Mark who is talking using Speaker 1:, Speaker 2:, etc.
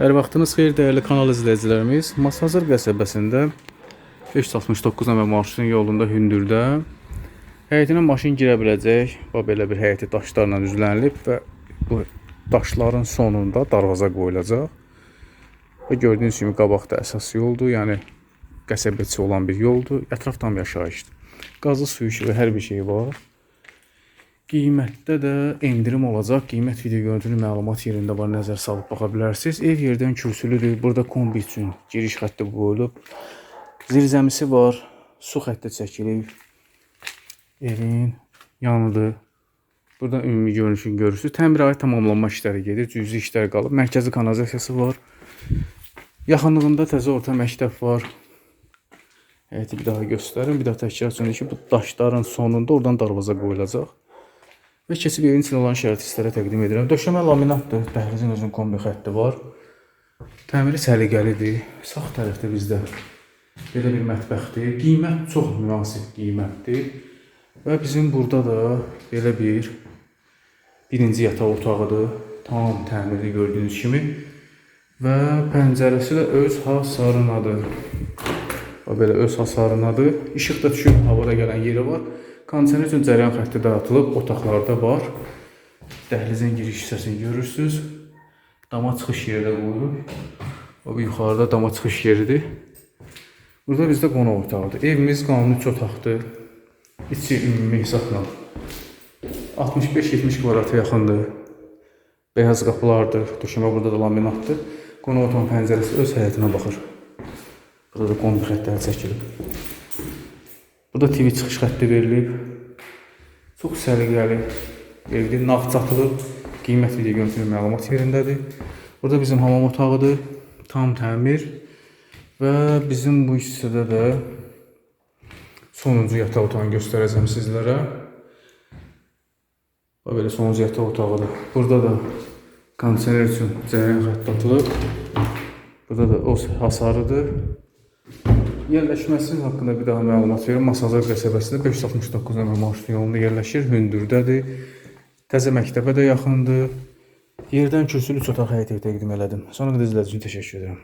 Speaker 1: Hər vaxtınız xeyir dəyərli kanal izləyicilərimiz. Masazır qəsəbəsində 569 nömrə marşrutun yolunda hündürdə həyətinə maşın girə biləcək. Və belə bir həyəti daşlarla düzlənilib və bu daşların sonunda darvaza qoyulacaq. Və gördüyünüz kimi qabaqda əsas yoldur, yəni qəsəbəçi olan bir yoldur. Ətraf tam yaşayışdır. Qazı suyu işi və hər bir şey var. Qiymətdə də endirim olacaq. Qiymət video görüntülü məlumat yerində var. Nəzər salıb baxa bilərsiniz. Ev yerdən kürsülüdür. Burada kombi üçün giriş xətti qoyulub. Zirzəmisi var. Su xətti çəkilib. Evin yanıdır. Burada ümumi görünüşünü görürsünüz. Təmirə aid tamamlanma işləri gedir. Cüzi işlər qalıb. Mərkəzi kanalizasiyası var. Yaxınlığında təzə orta məktəb var. Həyəti bir daha göstərim. Bir daha təkrar üçün ki, bu daşların sonunda oradan darvaza qoyulacaq. Və keçib evin içində olan şəraiti sizlərə təqdim edirəm. Döşəmə laminatdır. Dəhlizin özünün kombi xətti var. Təmiri səliqəlidir. Sağ tərəfdə bizdə belə bir mətbəxdir. Qiymət çox münasib qiymətdir. Və bizim burada da belə bir birinci yataq otağıdır. Tam təmirli gördüyünüz kimi. Və pəncərəsi də öz hasarınadır. Və belə öz hasarınadır. İşıq da düşür, havada gələn yeri var. Kondisioner üçün cəryan xətti dağıtılıb, otaqlarda var. Dəhlizin giriş hissəsini görürsüz. Dama çıxış yeri də qoyulub. O yuxarıda dama çıxış yeridir. Burada bizdə qonaq otağıdır. Evimiz qanuni üç otaqdır. İçi ümumi hesabla 65-70 kvadrata yaxındır. Beyaz qapılardır. Döşəmə burada da laminatdır. Qonaq otağın pəncərəsi öz həyətinə baxır. Burada da kombi xəttləri çəkilib. Burada TV çıxış xətti verilib. Çox səliqəli evdir. Nağd satılıb. Qiymət video görüntülü məlumat yerindədir. Burada bizim hamam otağıdır. Tam təmir. Və bizim bu hissədə də sonuncu yataq otağını göstərəcəm sizlərə. Və belə sonuncu yataq otağıdır. Burada da kondisioner üçün cəryan xətti atılıb. Burada da o hasarıdır. Yerləşməsi haqqında bir daha məlumat verim. Masazır qəsəbəsində 569 nömrə marşrut yolunda yerləşir. Hündürdədir. Təzə məktəbə də yaxındır. Yerdən kürsülü üç otaq həyəti təqdim elədim. Sonra da izlədiyiniz üçün təşəkkür edirəm.